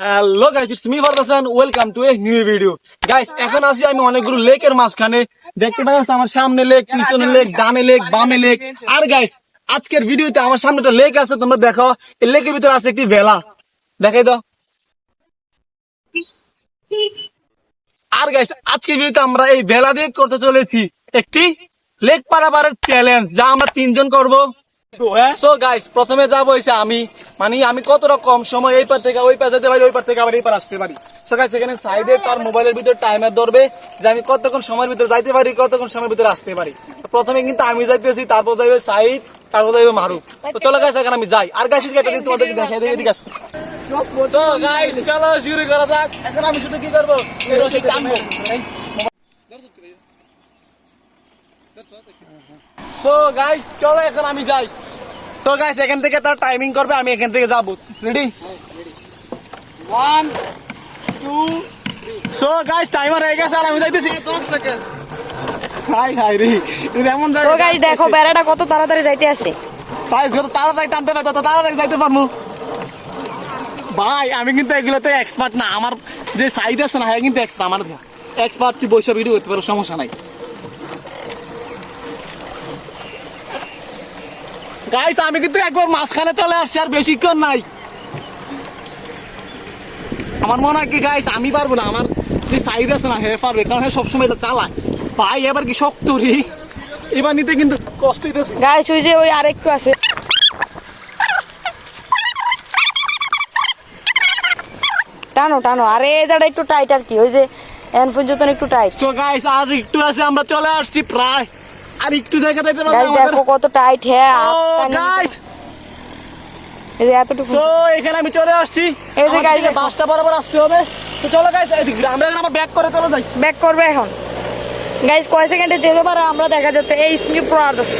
Hello guys it's me welcome to a new video guys এখন আসি আমি অনেকগুলো লেকের মাঝখানে। দেখতে আমার সামনে লেক, পিছনে লেক, ডানে লেক, বামে লেক। আর গাইস আজকের ভিডিওতে আমার সামনে একটা লেক আছে, তোমরা দেখো। এই লেকের ভিতরে আছে একটি ভেলা। দেখাই দাও। আর গাইস আজকের ভিডিওতে আমরা এই ভেলা দিয়ে করতে চলেছি একটি লেক পারাপারের চ্যালেঞ্জ যা আমরা তিনজন করব। গাইস প্রথমে আমি মানে আমি কতটা কম সময় এই পার থেকে ওই পার যেতে পারি, ওই পার থেকে আবার এই পার আসতে পারি। সাইডে তার মোবাইলের ভিতরে টাইমার ধরবে, যে আমি কতক্ষণ সময়ের ভিতরে যাইতে পারি, কতক্ষণ সময়ের ভিতরে আসতে পারি। প্রথমে কিন্তু আমি যাইতেছি, তারপর যাইবে সাইড তারপর যাইবে মারুফ তো চলো গাইস এখন আমি যাই। আর গাইস তোমাদেরকে দেখাই আসো। সো গাইস চলো, শুরু করা যাক। এখন আমি শুধু কি করব? সো গাইস চলো এখন আমি যাই। তো গাইস এখান থেকে তার টাইমিং করবে আমি এখান থেকে যাব। Ready one two so guys timer হয়ে গেছে আর আমি যাইতেছি। 10 সেকেন্ড হাই হাই রে। এমন জায়গা গাইস দেখো বেড়াটা কত তাড়াতাড়ি যাইতে আছে সাইজ কত তাড়াতাড়ি টানতে পারে তত তাড়াতাড়ি যাইতে পারব। ভাই আমি কিন্তু এগুলোতে এক্সপার্ট না। আমার যে সাইজ আছে না হ্যাঁ কিন্তু এক্সট্রা আমার এক্সপার্ট তুই বৈশা ভিডিও করতে পারো সমস্যা নাই। গাইস আমি কিন্তু একবার মাঝখানে চলে আসছি আর বেশিক্ষণ নাই। আমার মনে হয় কি গাইস আমি পারব না। আমার যে সাইড আছে না হ্যাঁ পারবে কারণ হ্যাঁ সবসময় এটা চালায়। ভাই এবার কি শক্ত রে? এবার নিতে কিন্তু কষ্ট হইতেছে। গাইস ওই যে ওই আরেকটু আছে। টানো টানো। আরে এই একটু টাইট আর কি। ওই যে এন পর্যন্ত একটু টাইট সো গাইস আর একটু আছে আমরা চলে আসছি প্রায়। আর একটু জায়গা দিতে পারব দেখো কত টাইট হ্যাঁ গাইস এই যে এতটুকু। সো এখানে আমি চলে আসছি। এই যে গাইস। বাসটা বরাবর আসতে হবে। তো চলো গাইস এদিকে আমরা এখন আবার ব্যাক করে চলো যাই। ব্যাক করবে এখন। গাইস কয় সেকেন্ডে যেতে পারে আমরা দেখা যাচ্ছে। এই স্মিপ প্রো গাইস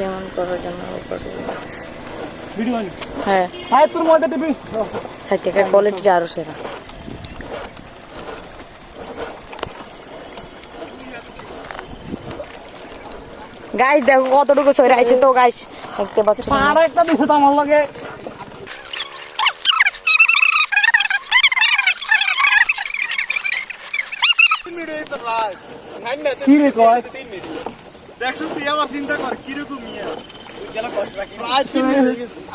এক্সপেরিমেন্ট করার জন্য ভিডিও আনি হ্যাঁ হাই তোর মধ্যে টিভি সাইড থেকে কোয়ালিটিটা আরও সেরা গাইস দেখো কতটুকু সরে আইছে তো গাইস দেখতে পাচ্ছ তোমরা। আর একটা দিছে তো আমার লগে কি রে কয় দেখছ তুই আমার চিন্তা কর কীরকম ইয়ে।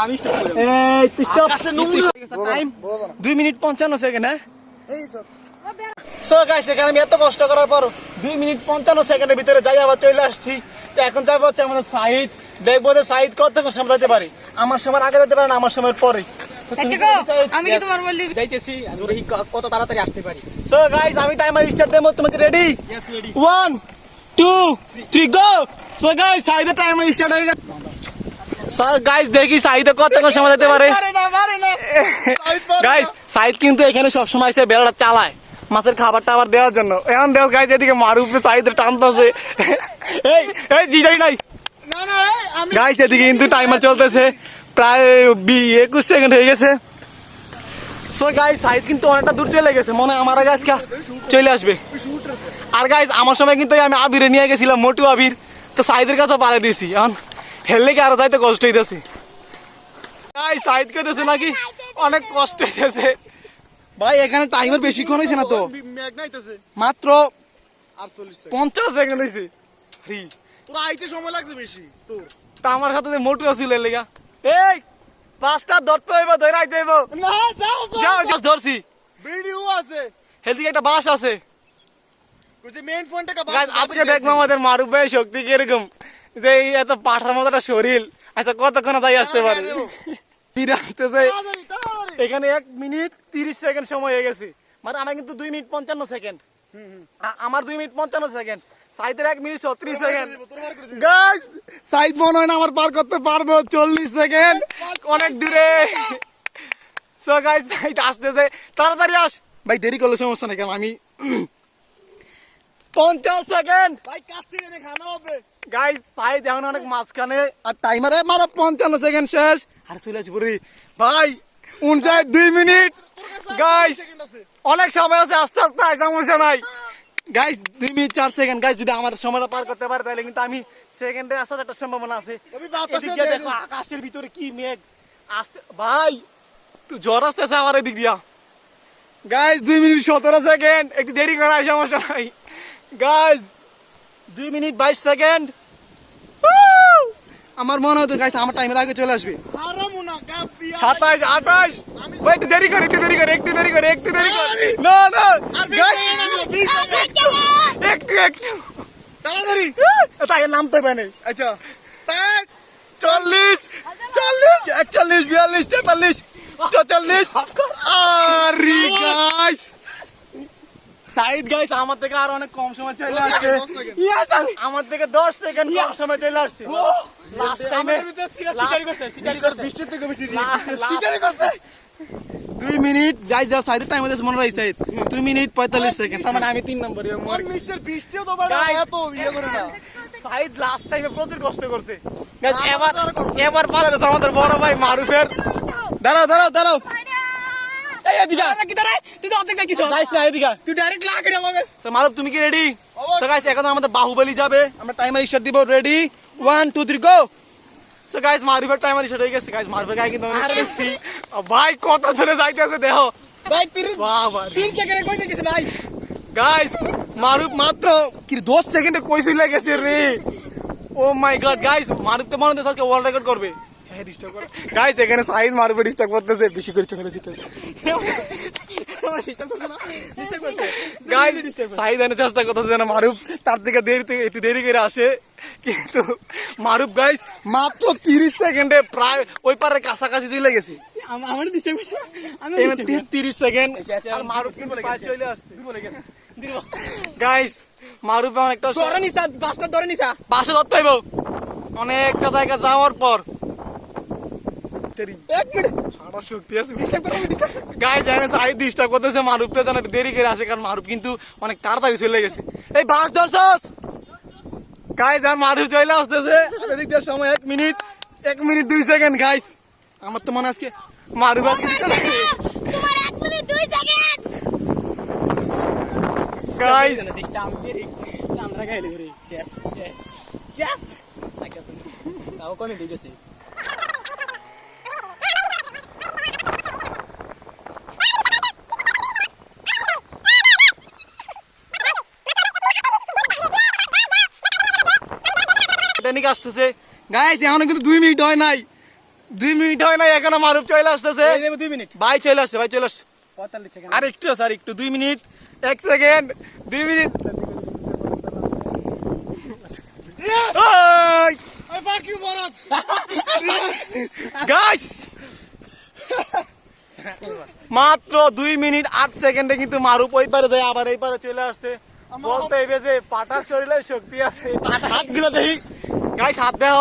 আমি স্টপ করে এই তুই স্টপ আকাশে নোংরা। টাইম 2 মিনিট 55 সেকেন্ড হ্যাঁ? সো গাইস এখানে আমি এত কষ্ট করার পর দুই মিনিট পঞ্চান্ন সেকেন্ডের ভিতরে যাই আবার চলে আসছি। তো এখন যাব হচ্ছে আমাদের সাইড দেখব যে সাইড কতক্ষণ সময় যেতে পারে। আমার সময় আগে যেতে পারে না আমার সময়ের পরে। আমি কি তোমার বললি? যাইতেছি আমি কত তাড়াতাড়ি আসতে পারি? সো গাইস আমি টাইমার স্টার্ট দেবো তোমাকে ready yes ready one two three go so guys সাইডে টাইমার স্টার্ট হয়ে গেছে গাইস দেখি সাইডে কতক্ষণ সময় যেতে পারে? গাইস সাইড কিন্তু এখানে সব সময় এসে বেড়াটা চালায়। মাছের খাবারটা আবার দেওয়ার জন্য। এখন দেও গাইস এদিকে মারুফে সাইডে টানতেছে। এই এই জিজাই নাই। গাইস এদিকে কিন্তু টাইমার চলতেছে। প্রায় বি একুশ সেকেন্ড হয়ে গেছে। সো গাইস সাইড কিন্তু অনেকটা দূর চলে গেছে। মনে হয় আমার আগে আজকে চলে আসবে। আর গাইস আমার সময় কিন্তু আমি আবিরে নিয়ে গেছিলাম মোটু আবির। তো সাইদের কাছে পারে দিয়েছি। এখন হেললে কি আরও যাইতে কষ্ট হইতেছে? গাইস সাইড কইতেছে নাকি? অনেক কষ্ট হইতেছে। ভাই এখানে টাইমার বেশিক্ষণ হয়েছে না তো? মাত্র পঞ্চাশ সেকেন্ড হয়েছে তোর আইতে সময় লাগছে বেশি তোর। তা আমার সাথে মোটু আছিল লেগা। এই! পাঁচটা ধরতে হইব ধরে আইতে হইব না যাও যাও। জাস্ট ধরছি। ভিডিও আছে। একটা বাস আছে। যে মেইন আজকে দেখব আমাদের মারুফ ভাই শক্তি কীরকম। যে এই এত পাঠার মতো একটা শরীর। আচ্ছা কতক্ষণ যাই আসতে পারে? ফিরে আসতেছে। এখানে এক মিনিট তিরিশ সেকেন্ড সময় হয়ে গেছে। মানে আমার কিন্তু দুই মিনিট পঞ্চান্ন সেকেন্ড। আমার দুই মিনিট পঞ্চান্ন সেকেন্ড। সাইদের এক মিনিট ছত্রিশ সেকেন্ড। গাইস সাইদ মনে হয় না আমার পার করতে পারব চল্লিশ সেকেন্ড। অনেক দূরে। সো গাইস সাইদ আসতেছে। তাড়াতাড়ি আস। ভাই দেরি করলে সমস্যা নেই কেন? আমি পঞ্চাশ সেকেন্ড। ভাই গাইস সাইদ এখন অনেক মাঝখানে আর টাইমারে মারো পঞ্চান্ন সেকেন্ড শেষ। আর চলে পুরি ভাই উনষাট দুই মিনিট। গাইস অনেক সময় আছে আস্তে আস্তে সমস্যা নাই। গাইস দুই মিনিট চার সেকেন্ড গাইস যদি আমার সময়টা পার করতে পারে তাহলে কিন্তু আমি সেকেন্ডে আসার একটা সম্ভাবনা আছে। দেখি। আকাশের ভিতরে কি মেঘ। আসতে ভাই তুই জ্বর আসতেছে আমার এদিক দিয়া। গাইস দুই মিনিট সতেরো সেকেন্ড একটু দেরি করার সমস্যা নাই। গাইস দুই মিনিট বাইশ সেকেন্ড আমার মনে হতো গাইস আমার টাইমের আগে চলে আসবে। সাতাশ আঠাশ একটু দেরি করে একটু দেরি করে একটু দেরি করে একটু দেরি করে। না না একটু একটু তাড়াতাড়ি। তাই নাম তো নেই। আচ্ছা। তাই চল্লিশ চল্লিশ একচল্লিশ বিয়াল্লিশ তেতাল্লিশ চল্লিশ আরে গাইস সাইদ গাইস আমার থেকে আর অনেক কম সময় চলে আসছে। আমার থেকে দশ সেকেন্ড কম সময় চলে আসছে। লাস্ট টাইমে বৃষ্টির থেকে বেশি সিটারি করছে। দুই মিনিট গাইস যাও সাইদের টাইম হচ্ছে মনে রাখি সাইদ দুই মিনিট পঁয়তাল্লিশ সেকেন্ড তার মানে আমি তিন নম্বরে মিস্টার বৃষ্টিও তো এত ইয়ে করে না। সাইদ লাস্ট টাইমে প্রচুর কষ্ট করছে। এবার এবার পারে তো আমাদের বড় ভাই মারুফের দাঁড়াও দাঁড়াও দাঁড়াও। এই এদিকে কি দাঁড়ায় তুই তো অর্ধেক দেখিস গাইস না এদিকে তুই ডাইরেক্ট লাগাই আমাকে তো মারুফ তুমি কি রেডি তো গাইস এখন আমাদের বাহুবলী যাবে আমরা টাইমার স্টার্ট দিব রেডি 1 2 3 গো সো গাইস মারুফের টাইমার স্টার্ট হয়ে গেছে গাইস মারুফের গায়ে কিন্তু অনেক শক্তি। ও ভাই কত জোরে যাইতেছে দেখো ভাই 30 বাবা 3 সেকেন্ডে কই দেখেছে ভাই গাইস মারুফ মাত্র কি 10 সেকেন্ডে কই চলে গেছে রে ও মাই গড গাইস মারুফ তো মনে হচ্ছে আজকে ওয়ার্ল্ড রেকর্ড করবে হ্যাঁ ডিস্টার্ব করে। গাইস এখানে সাইজ মারুফে ডিস্টার্ব করতেছে বেশি করে চলে যেতে গাইস সাইদ এনে চেষ্টা করতেছে যেন মারুফ তার থেকে দেরিতে একটু দেরি করে আসে। কিন্তু মারুফ গাইস মাত্র তিরিশ সেকেন্ডে প্রায় ওই পারে কাছাকাছি চলে গেছে। আমার ডিস্টার্ব আমি তিরিশ সেকেন্ড আর মারুফ কিন্তু প্রায় চলে আসছে। গাইস মারুফ অনেকটা ধরে নিছা বাসটা ধরে নিছা। পাশে ধরতে হইব। অনেকটা জায়গা যাওয়ার পর এক মিনিট সারা শক্তি আছে গায়ে জানে ডিস্টার্ব করতেছে দেরি করে আসে কারণ মারুফ কিন্তু অনেক তাড়াতাড়ি চলে গেছে। এই বাস ধরছস গায়ে যান মারুফ চলে আসতেছে। এদিক দিয়ে সময় এক মিনিট। এক মিনিট দুই সেকেন্ড গাইস আমার তো মনে আজকে মারুফ আজকে তোমার এক মিনিট দুই সেকেন্ড গাইস দেরি। আমরা গাইলে শেষ শেষ। আচ্ছা তুমি তাও কোনে দিয়ে টাইটানিক আসতেছে। গাইস এখনও কিন্তু দুই মিনিট হয় নাই। দুই মিনিট হয় নাই এখনও মারুফ চলে আসতেছে। এই দুই মিনিট। ভাই চলে আসছে ভাই চলে আসছে। আর একটু স্যার একটু দুই মিনিট এক সেকেন্ড দুই মিনিট। গাইস মাত্র দুই মিনিট আট সেকেন্ডে কিন্তু মারুপ ওই পারে যায় আবার এই পারে চলে আসছে। বলতে হইবে যে পাটার শরীরে শক্তি আছে। হাতগুলো দেখি। গাইস হাত দেহ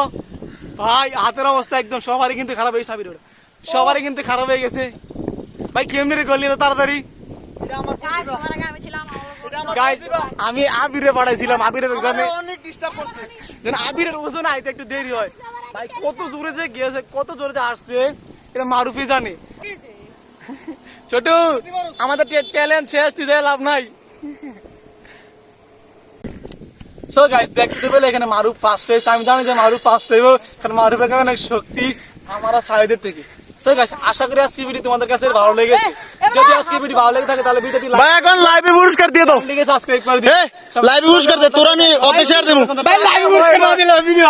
ভাই হাতের অবস্থা একদম সবারই কিন্তু খারাপ হয়ে সাবির সবারই কিন্তু খারাপ হয়ে গেছে। ভাই কেমনি রে তো তাড়াতাড়ি? আমি আবিরে পাঠাইছিলাম আবিরের ওখানে অনেক ডিস্টার্ব করছে। যেন আবিরের ওজন আইতে একটু দেরি হয়। ভাই কত দূরে যে গিয়েছে কত জোরে যে আসছে এটা মারুফি জানে। ছোট আমাদের চ্যালেঞ্জ শেষ তুই লাভ নাই। সো গাইস দেখতে পেলে এখানে মারুফ ফার্স্ট হয়েছে। আমি জানি যে মারুফ ফার্স্ট হইব কারণ মারুফের কারণে অনেক শক্তি আমার সাইডের থেকে। সো গাইস আশা করি আজকে ভিডিও তোমাদের কাছে ভালো লেগেছে। যদি আজকে ভিডিও ভালো লেগে থাকে তাহলে ভিডিওটি লাইক এখন লাইভে পুরস্কার দিয়ে দাও। সাবস্ক্রাইব করে দিও। লাইভে পুরস্কার দে তোর আমি অফিসে আর দেবো। ভাই লাইভ পুরস্কার না দিলে ভিডিও